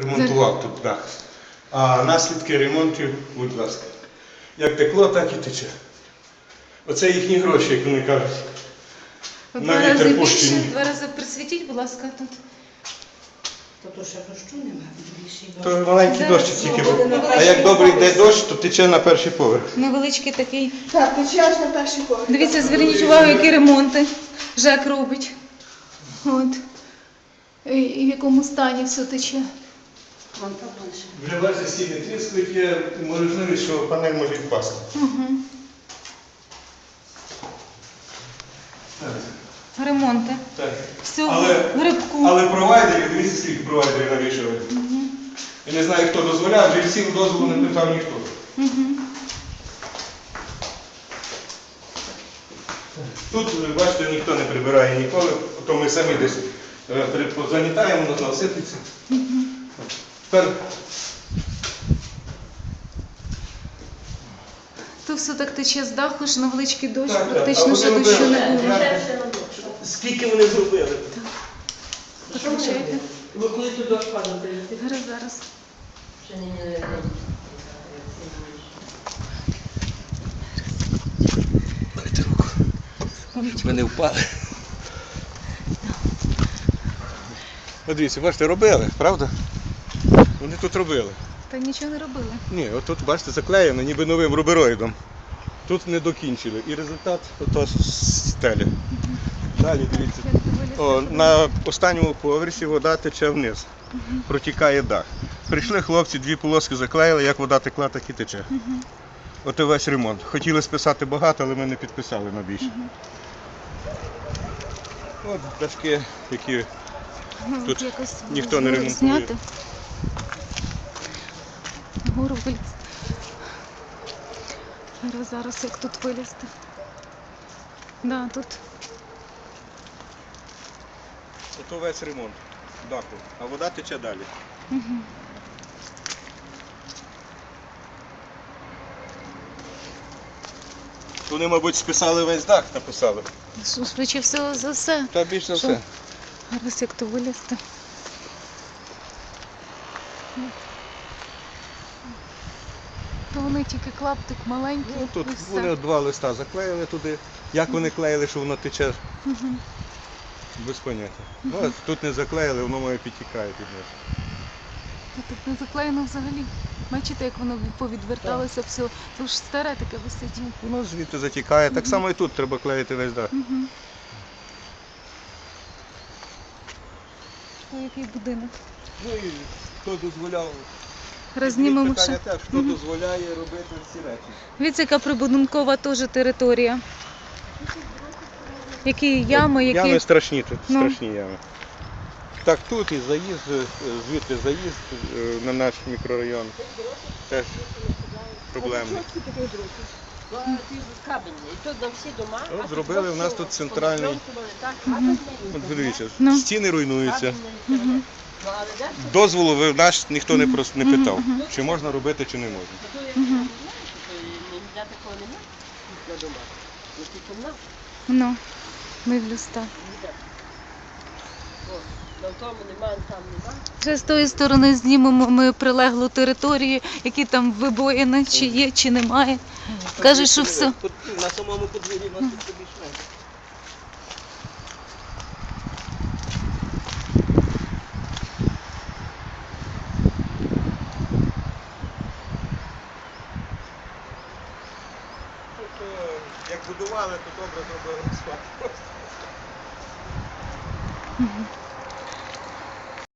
Ремонтував тут дах. А наслідки ремонтів, будь ласка. Як текло, так і тече. Оце їхні гроші, як вони кажуть. В На Два рази вітер більше, пущені. два рази присвітіть, будь ласка, тут. То то ще дощу немає, більший дощ. То маленький дощик тільки. був. А як добре йде дощ, то тече на перший поверх. Невеличкий такий. Так, тече аж на перший поверх. Дивіться, зверніть увагу, які ремонти ЖЕК робить. От. І і в якому стані все тече. Вон. Вже бачите, стіни тріскають, є можливість, що панель може впасти. Угу. Ремонти. Так. Всього Але- грибку. Але провайдерів, дивіться, скільки провайдерів навішали. Я не знаю, хто дозволяв, жильців дозволу не питав ніхто. Угу. Тут, ви бачите, ніхто не прибирає ніколи, то ми самі десь е, при- занітаємо, воно сипеться. Тепер То все так тече з даху, що невеличкий дощ, Так, так. практично А ще вони дощу робили? не було. Скільки вони зробили? Виключайте. Ви коли тут дощ падав, Зараз, зараз. ще не не Дайте руку. Щоб ми не впали. От дивіться, бачите, робили, правда? Вони тут робили. Та нічого не робили. Ні, от тут, бачите, заклеєно, ніби новим рубероїдом. Тут не докінчили. І результат ото стелі. Далі дивіться. О, на останньому поверсі вода тече вниз, протікає дах. Прийшли хлопці, дві полоски заклеїли, як вода текла, так і тече. От і весь ремонт. Хотіли списати багато, але ми не підписали на більше. От дашки, які Ну, Тут ніхто не ремонтує. Зняти. Гору вилізти. Зараз, зараз як тут вилізти. Да, тут Ото весь ремонт даху, а вода тече далі. Вони, мабуть, списали весь дах, написали. ш- швидше всього за все. Та більше за все. Зараз як то вилізти. То вони тільки клаптик маленький. Ну, тут і все. вони два листа заклеїли туди. Як вони клеїли, що воно тече, без поняття. Ну, а тут не заклеїли, воно моє підтікає під. Та Тут не заклеєно взагалі. Бачите, як воно повідверталося все. Це ж старе таке висить. Воно звідти затікає. Так само і тут треба клеїти весь дах. Угу. Ой, який будинок. Ну і хто дозволяв? Рознімемо Питання ще. хто дозволяє робити ці речі. Дивіться, яка прибудинкова теж територія. Які ями, які. Ями страшні тут, Ну. страшні ями. Так, тут і заїзд, е, звідти заїзд е, на наш мікрорайон. Теж проблемний. Всі. От зробили в нас тут центральний. От подивіться, Ну. стіни руйнуються. Ну, це? Дозволу ви наш ніхто не прос- не питав, чи можна робити, чи не можна. Не. Ну, тільки. Ну, ми в люста. Ніде. О, На тому немає, там немає. Вже з тої сторони знімемо ми прилеглу територію, які там вибоїни, чи є, чи немає. Кажуть, що все. На самому подвір'ї нас тут побільше. Як будували, то добре зробили. Мгм.